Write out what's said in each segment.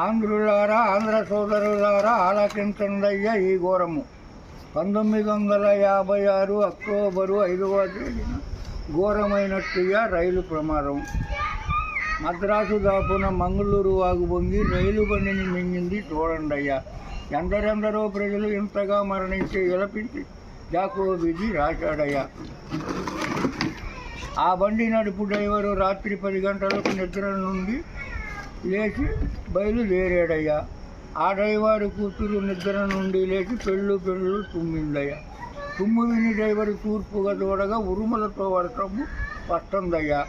ఆంధ్రులారా ఆంధ్ర సోదరులారా ఆలకించండయ్యా ఈ ఘోరము. పంతొమ్మిది వందల యాభై ఆరు అక్టోబరు ఐదవ తేదీన ఘోరమైనట్టుగా రైలు ప్రమాదం. మద్రాసు దాపున మంగళూరు వాగుబొంగి రైలు బండిని మింగింది చూడండయ్యా ఎందరెందరో ప్రజలు ఇంతగా మరణించి విలపించి జాకోబీజీ రాశాడయ్యా. ఆ బండి నడుపు డ్రైవరు రాత్రి పది గంటలకు నిద్ర నుండి లేచి బయలుదేరాడయ్యా. ఆ డ్రైవరు కూతురు నిద్ర నుండి లేచి పెళ్ళు పెళ్ళు తుమ్మిందయ్యా. తుమ్ము విని డ్రైవరు తూర్పుగా చూడగా ఉరుములతో వర్షము వస్తుందయ్యా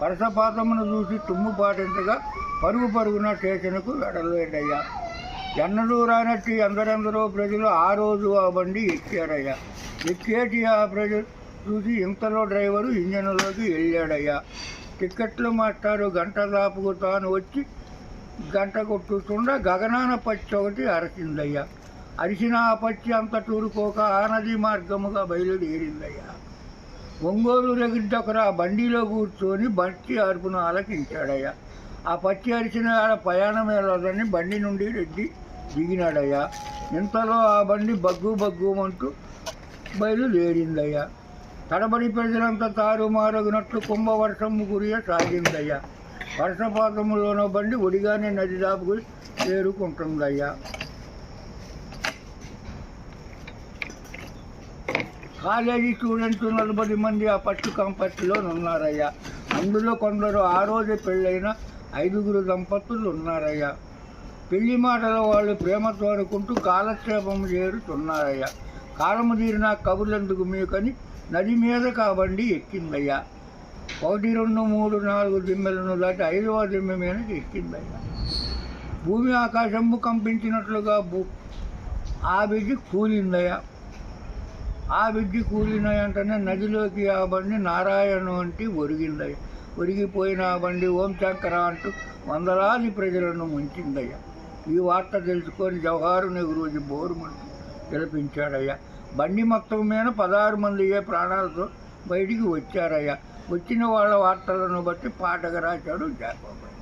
వర్షపాతమును చూసి తుమ్ము పాటించగా పరుగు పరుగున స్టేషన్కు వెడలేడయ్యా ఎన్నడూ రానట్టి ఎందరెందరో ప్రజలు ఆ రోజు ఆ బండి ఎక్కారయ్యా. ఎక్కేటి ఆ ప్రజలు చూసి ఇంతలో డ్రైవరు ఇంజన్లోకి వెళ్ళాడయ్యా. టిక్కెట్లు మాస్టారు గంట దాపుకు తాను వచ్చి గంట కొట్టుతుండ గగనాన పచ్చి ఒకటి అరసిందయ్యా అరిసిన ఆ పచ్చి అంత తూరుకోక ఆ నది మార్గముగా బయలుదేరిందయ్యా. ఒంగోలు రెగిడ్డొకరు ఆ బండిలో కూర్చొని బట్టి అరుపును ఆలకించాడయ్యా. ఆ పచ్చి అరిచిన ఆడ ప్రయాణం వెళ్ళదని బండి నుండి రెడ్డి దిగినాడయ్యా. ఇంతలో ఆ బండి బగ్గు బగ్గుమంటూ బయలుదేరిందయ్యా. తడబడి ప్రజలంతా తారుమారగినట్లు కుంభవర్షం గురియ సాగిందయ్యా. వర్షపాతములోన బండి ఒడిగానే నది దాపుకు చేరుకుంటుందయ్యా. కాలేజీ స్టూడెంట్స్ నలభై మంది ఆ పట్టు కంపట్టిలో ఉన్నారయ్యా. అందులో కొందరు ఆ రోజే పెళ్ళైన ఐదుగురు దంపతులు ఉన్నారయ్యా. పెళ్ళి మాటల వాళ్ళు ప్రేమతో అనుకుంటూ కాలక్షేపం చేరుతున్నారయ్యా. కాలము తీరిన కబుర్లెందుకు మీకని నది మీద కాబండి ఎక్కిందయ్యా. ఒకటి రెండు మూడు నాలుగు దిమ్మెలను దాటి ఐదవ దిమ్మె మీద ఎక్కిందయ్యా భూమి ఆకాశము కంపించినట్లుగా భూ ఆ బిడ్డి కూలిందయ్యా. ఆ బిడ్డి కూలినాయంటనే నదిలోకి ఆ బండి నారాయణ వంటి ఒరిగిందయ్య. ఒరిగిపోయిన ఆ బండి ఓం చక్ర అంటూ వందలాది ప్రజలను ముంచిందయ్యా. ఈ వార్త తెలుసుకొని జవహారు నెహ్రూజీ బోరుమంటూ పిలిపించాడయ్యా బండి మొత్తం మీద పదహారు మంది ఏ ప్రాణాలతో బయటికి వచ్చారయ్యా. వచ్చిన వాళ్ళ వార్తలను బట్టి పాటగా రాశాడు జాకోబయ్య